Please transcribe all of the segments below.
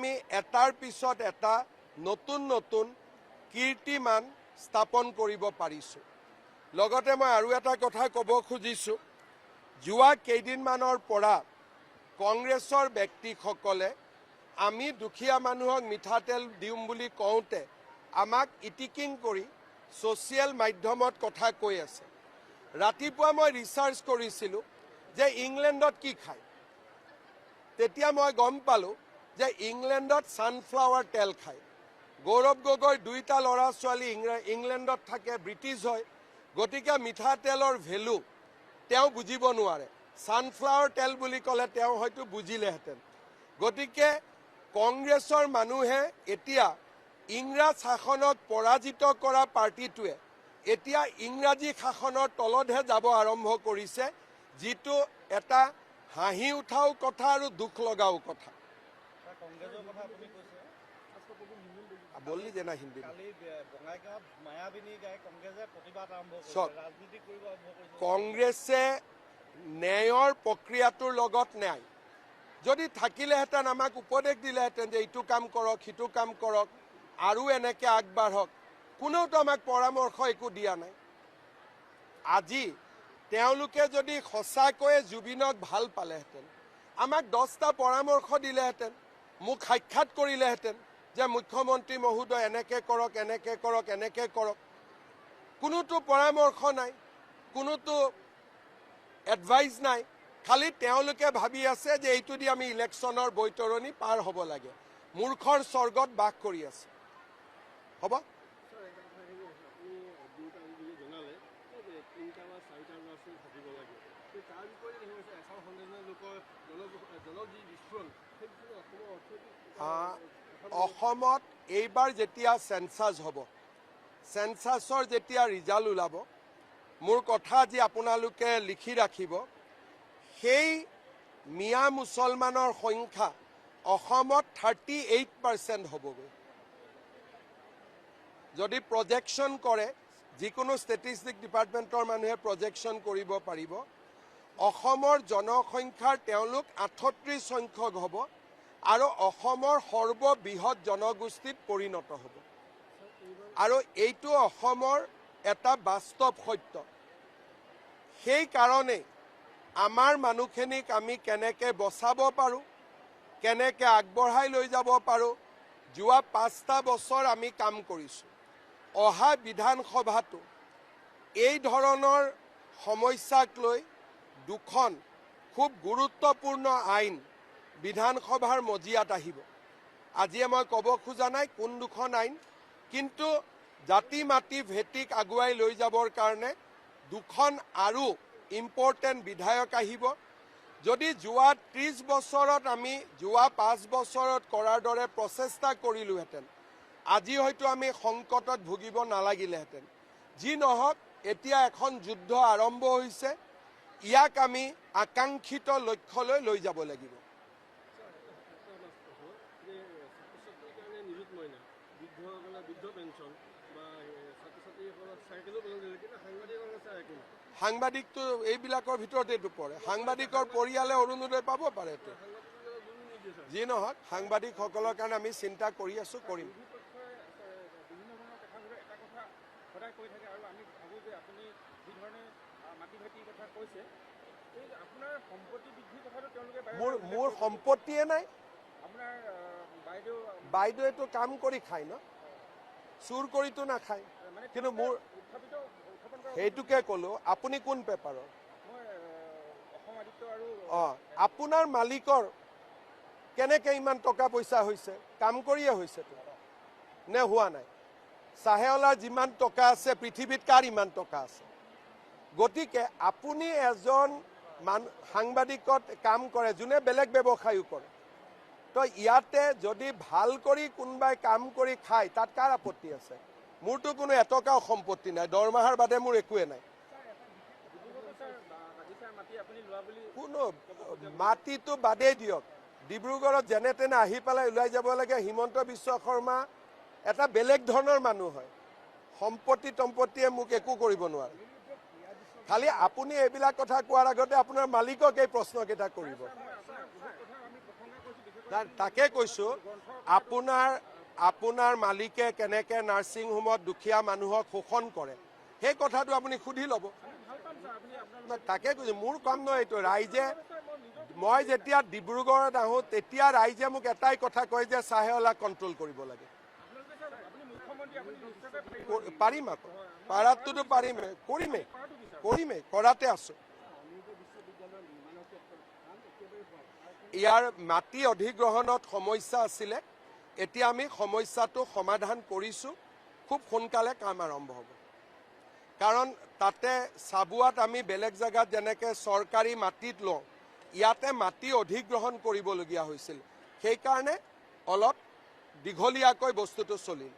আমি এটাৰ পিছত এটা নতুন নতুন কীৰ্তিমান স্থাপন কৰিব পাৰিছোঁ। লগতে মই আৰু এটা কথা ক'ব খুজিছোঁ। যোৱা কেইদিনমানৰ পৰা কংগ্ৰেছৰ ব্যক্তিসকলে আমি দুখীয়া মানুহক মিঠাতেল দিম বুলি কওঁতে আমাক ইটিকিং কৰি ছ'চিয়েল মাধ্যমত কথা কৈ আছে। ৰাতিপুৱা মই ৰিচাৰ্চ কৰিছিলোঁ যে ইংলেণ্ডত কি খায়। তেতিয়া মই গম পালোঁ যে ইংলেণ্ডত ছানফ্লাৱাৰ তেল খায়। গৌৰৱ গগৈ দুইটা ল'ৰা ছোৱালী ইংলেণ্ডত থাকে ব্ৰিটিছ হয়। গতিকে মিঠাতেলৰ ভেলু তেওঁ বুজিব নোৱাৰে। ছানফ্লাৱাৰ তেল বুলি ক'লে তেওঁ হয়তো বুজিলেহেঁতেন। গতিকে কংগ্ৰেছৰ মানুহে এতিয়া ইংৰাজ শাসনক পৰাজিত কৰা পাৰ্টিটোৱে এতিয়া ইংৰাজী শাসনৰ তলতহে যাব আৰম্ভ কৰিছে যিটো এটা হাঁহি উঠাও কথা আৰু দুখ লগাও কথা। কংগ্ৰেছৰ কথা আপুনি কৈছে। বললি যে না হিন্দী কালি বে- বঙাইগাঁৱত মায়াবিনী গাই কংগ্ৰেছে প্ৰতিবাদ আৰম্ভ চক। কৰিছে ৰাজনীতি কৰিব আৰম্ভ কৰিছে। কংগ্ৰেছে ন্যায়ৰ প্ৰক্ৰিয়াটোৰ লগত ন্যায়। যদি থাকিলেহেঁতেন আমাক উপদেশ দিলেহেঁতেন যে ইটো কাম কৰক সিটো কাম কৰক আৰু এনেকৈ আগবাঢ়ক কোনেওতো আমাক পৰামৰ্শ একো দিয়া নাই। আজি তেওঁলোকে যদি সঁচাকৈয়ে জুবিনক ভাল পালেহেঁতেন আমাক দহটা পৰামৰ্শ দিলেহেঁতেন মোক সাক্ষাৎ কৰিলেহেঁতেন যে মুখ্যমন্ত্ৰী মহোদয় এনেকৈ কৰক এনেকৈ কৰক এনেকৈ কৰক। কোনোতো পৰামৰ্শ নাই কোনোতো এডভাইচ নাই। খালি তেওঁলোকে ভাবি আছে যে এইটো দি আমি ইলেকশ্যনৰ বৈতৰণি পাৰ হ'ব লাগে। মূৰ্খৰ স্বৰ্গত বাস কৰি আছে। হ'ব ছাৰ এটা কথা হেৰি আছে আপুনি দুটা বুলি জনালে এই যে তিনিটা বা চাৰিটা ল'ৰা ছোৱালী থাকিব লাগে কিন্তু বিপৰীতে লোকৰ জন জনক যি বিস্ফোৰণ অসমৰ অসমত এইবাৰ যেতিয়া চেঞ্চাছ হ'ব চেঞ্চাছৰ যেতিয়া ৰিজাল্ট ওলাব মোৰ কথা যি আপোনালোকে লিখি ৰাখিব সেই মিয়া মুছলমানৰ সংখ্যা অসমত থাৰ্টি এইট পাৰ্চেণ্ট হ'বগৈ। যদি প্ৰজেকশ্যন কৰে যিকোনো ষ্টেটিষ্টিক ডিপাৰ্টমেণ্টৰ মানুহে প্ৰজেকশ্যন কৰিব পাৰিব। অসমৰ জনসংখ্যাৰ তেওঁলোক আঠত্ৰিছ সংখ্যক হ'ব আৰু অসমৰ সৰ্ববৃহৎ জনগোষ্ঠীত পৰিণত হ'ব। আৰু এইটো অসমৰ এটা বাস্তৱ সত্য। সেইকাৰণেই আমাৰ মানুহখিনিক আমি কেনেকৈ বচাব পাৰোঁ কেনেকৈ আগবঢ়াই লৈ যাব পাৰোঁ যোৱা পাঁচটা বছৰ আমি কাম কৰিছোঁ। অহা বিধানসভাতো এই ধৰণৰ সমস্যাক লৈ দুখন খুব গুৰুত্বপূৰ্ণ আইন বিধানসভাৰ মজিয়াত আহিব। আজিয়ে মই ক'ব খোজা নাই কোন দুখন আইন, কিন্তু জাতি মাটি ভেটিক আগুৱাই লৈ যাবৰ কাৰণে দুখন আৰু ইম্পৰ্টেণ্ট বিধায়ক আহিব। যদি যোৱা ত্ৰিছ বছৰত আমি যোৱা পাঁচ বছৰত কৰাৰ দৰে প্ৰচেষ্টা কৰিলোহেঁতেন, আজি হয়তো আমি সংকটত ভুগিব নালাগিলেহেঁতেন। যি নহওক, এতিয়া এখন যুদ্ধ আৰম্ভ হৈছে। ইয়াক আমি আকাংক্ষিত লক্ষ্যলৈ লৈ যাব লাগিব। সাংবাদিকটো এইবিলাকৰ ভিতৰত পৰে। সাংবাদিকৰ পৰিয়ালে অৰুণোদয় পাব পাৰে যি নহওক সাংবাদিকসকলৰ কাৰণে আমি চিন্তা কৰি আছোঁ কৰিম। সদায় কৈ থাকে আৰু আমি ভাবোঁ যে আপুনি যি ধৰণে আ, মাটি ভাটিৰ কথা কৈছে। এই আপোনাৰ সম্পত্তি বৃদ্ধিৰ কথাটো তেওঁলোকে মোৰ মোৰ। সম্পত্তিয়ে নাই। আপোনাৰ বাইদেউ বাইদেৱেতো কাম কৰি খায় ন? চুৰ কৰিতো নাখায়। কিন্তু মোৰ সেইটোকে ক'লো আপুনি কোন পেপাৰৰ? অঁ আপোনাৰ মালিকৰ কেনেকৈ ইমান টকা পইচা হৈছে? কাম কৰিয়ে হৈছেতো নে হোৱা নাই? চাহেৱালাৰ যিমান টকা আছে পৃথিৱীত কাৰ ইমান টকা আছে? গতিকে আপুনি এজন মান সাংবাদিকত কাম কৰে যোনে বেলেগ ব্যৱসায়ো কৰে। তো ইয়াতে যদি ভাল কৰি কোনোবাই কাম কৰি খায় তাত কাৰ আপত্তি আছে? মোৰতো কোনো এটকাও সম্পত্তি নাই দৰমহাৰ বাদে মোৰ একোৱে নাই। কোনো মাটিটো বাদেই দিয়ক। ডিব্ৰুগড়ত যেনে তেনে আহি পেলাই ওলাই যাব লাগে হিমন্ত বিশ্ব শৰ্মা এটা বেলেগ ধৰণৰ মানুহ হয়। সম্পত্তি তম্পত্তিয়ে মোক একো কৰিব নোৱাৰে। খালি আপুনি এইবিলাক কথা কোৱাৰ আগতে আপোনাৰ মালিকক এই প্ৰশ্নকেইটা কৰিব। তাকে কৈছোঁ আপোনাৰ আপোনাৰ মালিকে কেনেকে নাৰ্ছিং হোমত দুখীয়া মানুহক শোষণ কৰে সেই কথাটো আপুনি সুধি ল'ব। তাকে কৈছোঁ মোৰ কাম নহয় এইটো ৰাইজে মই যেতিয়া ডিব্ৰুগড়ত আহোঁ তেতিয়া ৰাইজে মোক এটাই কথা কয় যে চাহেৱালাক কণ্ট্ৰল কৰিব লাগে। পাৰিম আকৌ। পাৰাতটোতো পাৰিমেই কৰিমেই কৰিমেই কৰাতে আছোঁ। ইয়াৰ মাটি অধিগ্ৰহণত সমস্যা আছিলে এতিয়া আমি সমস্যাটো সমাধান কৰিছোঁ খুব সোনকালে কাম আৰম্ভ হ'ব। কাৰণ তাতে চাবুৱাত আমি বেলেগ জেগাত যেনেকৈ চৰকাৰী মাটিত লওঁ ইয়াতে মাটি অধিগ্ৰহণ কৰিবলগীয়া হৈছিল। সেইকাৰণে অলপ দীঘলীয়াকৈ বস্তুটো চলিল।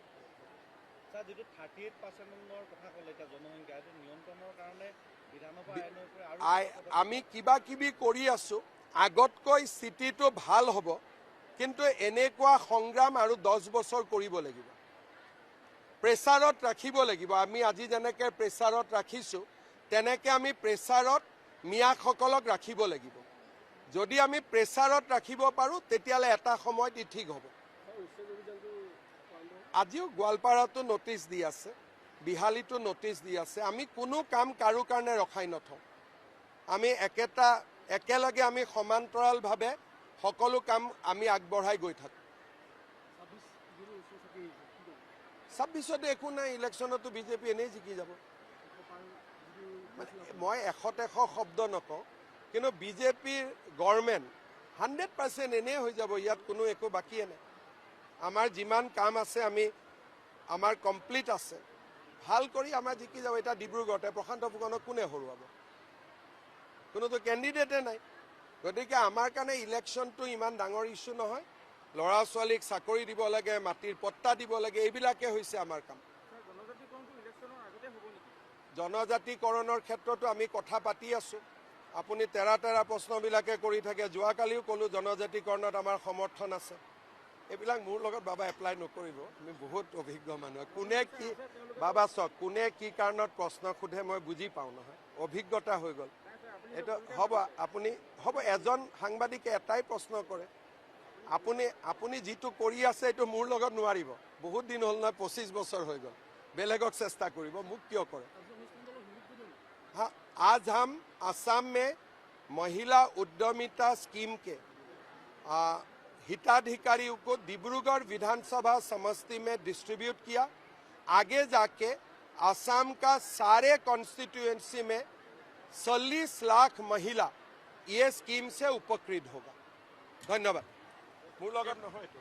ছাৰ যিটো থাৰ্টি এইট পাৰ্চেণ্টৰ কথা ক'লে এতিয়া জনসংখ্যা এইটো নিয়ন্ত্ৰণৰ কাৰণে বিধানসভা আইনৰ পৰা আৰু আই আমি কিবা কিবি কৰি আছোঁ। আগতকৈ স্থিতিটো ভাল হ'ব কিন্তু এনেকুৱা সংগ্ৰাম আৰু দহ বছৰ কৰিব লাগিব। প্ৰেছাৰত ৰাখিব লাগিব। আমি আজি যেনেকৈ প্ৰেছাৰত ৰাখিছোঁ তেনেকৈ আমি প্ৰেছাৰত মিয়াসকলক ৰাখিব লাগিব। যদি আমি প্ৰেছাৰত ৰাখিব পাৰোঁ তেতিয়াহ'লে এটা সময়ত ই ঠিক হ'ব। আজিও গোৱালপাৰাতো নটিচ দি আছে, বিহালীতো নটিচ দি আছে, আমি কোনো কাম কাৰো কাৰণে ৰখাই নথওঁ। আমি একেটা, একেলগে আমি সমান্তৰালভাৱে সকলো কাম আমি আগবঢ়াই গৈ থাকোঁ। ছাব্বিছতে একো নাই, ইলেকশ্যনতো বিজেপি এনেই জিকি যাব। মানে মই এশত এশ শব্দ নকওঁ, কিন্তু বিজেপিৰ গভৰ্ণমেণ্ট হাণ্ড্ৰেড পাৰ্চেণ্ট এনেই হৈ যাব, ইয়াত কোনো একো বাকীয়ে নাই। আমাৰ যিমান কাম আছে আমি আমাৰ কমপ্লিট আছে। ভাল কৰি আমাৰ জিকি যাব এতিয়া ডিব্ৰুগড়তে প্ৰশান্ত ফুকনক কোনে হৰুৱাব? কোনোতো কেণ্ডিডেটে নাই। গতিকে আমাৰ কাৰণে ইলেকশ্যনটো ইমান ডাঙৰ ইছ্যু নহয়। ল'ৰা ছোৱালীক চাকৰি দিব লাগে মাটিৰ পট্টা দিব লাগে এইবিলাকে হৈছে আমাৰ কাম। জনজাতিকৰণৰ ক্ষেত্ৰতো আমি কথা পাতি আছোঁ। আপুনি তেৰা তেৰা প্ৰশ্নবিলাকে কৰি থাকে। যোৱাকালিও ক'লোঁ জনজাতিকৰণত আমাৰ সমৰ্থন আছে। এইবিলাক মোৰ লগত বাবা এপ্লাই নকৰিব আমি বহুত অভিজ্ঞ মানুহ কোনে কি বাবা চাওক কোনে কি কাৰণত প্ৰশ্ন সোধে মই বুজি পাওঁ নহয় অভিজ্ঞতা হৈ গ'ল এইটো হ'ব আপুনি হ'ব এজন সাংবাদিকে এটাই প্ৰশ্ন কৰে আপুনি আপুনি যিটো কৰি আছে এইটো মোৰ লগত নোৱাৰিব বহুত দিন হ'ল নহয় পঁচিছ বছৰ হৈ গ'ল বেলেগক চেষ্টা কৰিব মোক কিয় কৰে हाँ आज हम असम में महिला उद्यमिता स्कीम के आ, हिताधिकारियों को डिब्रूगढ़ विधानसभा समष्टि में डिस्ट्रीब्यूट किया आगे जाके असम का सारे कॉन्स्टिट्यूएंसी में चालीस लाख महिला ये स्कीम से उपकृत होगा धन्यवाद মোৰ লগত নহয় এইটো।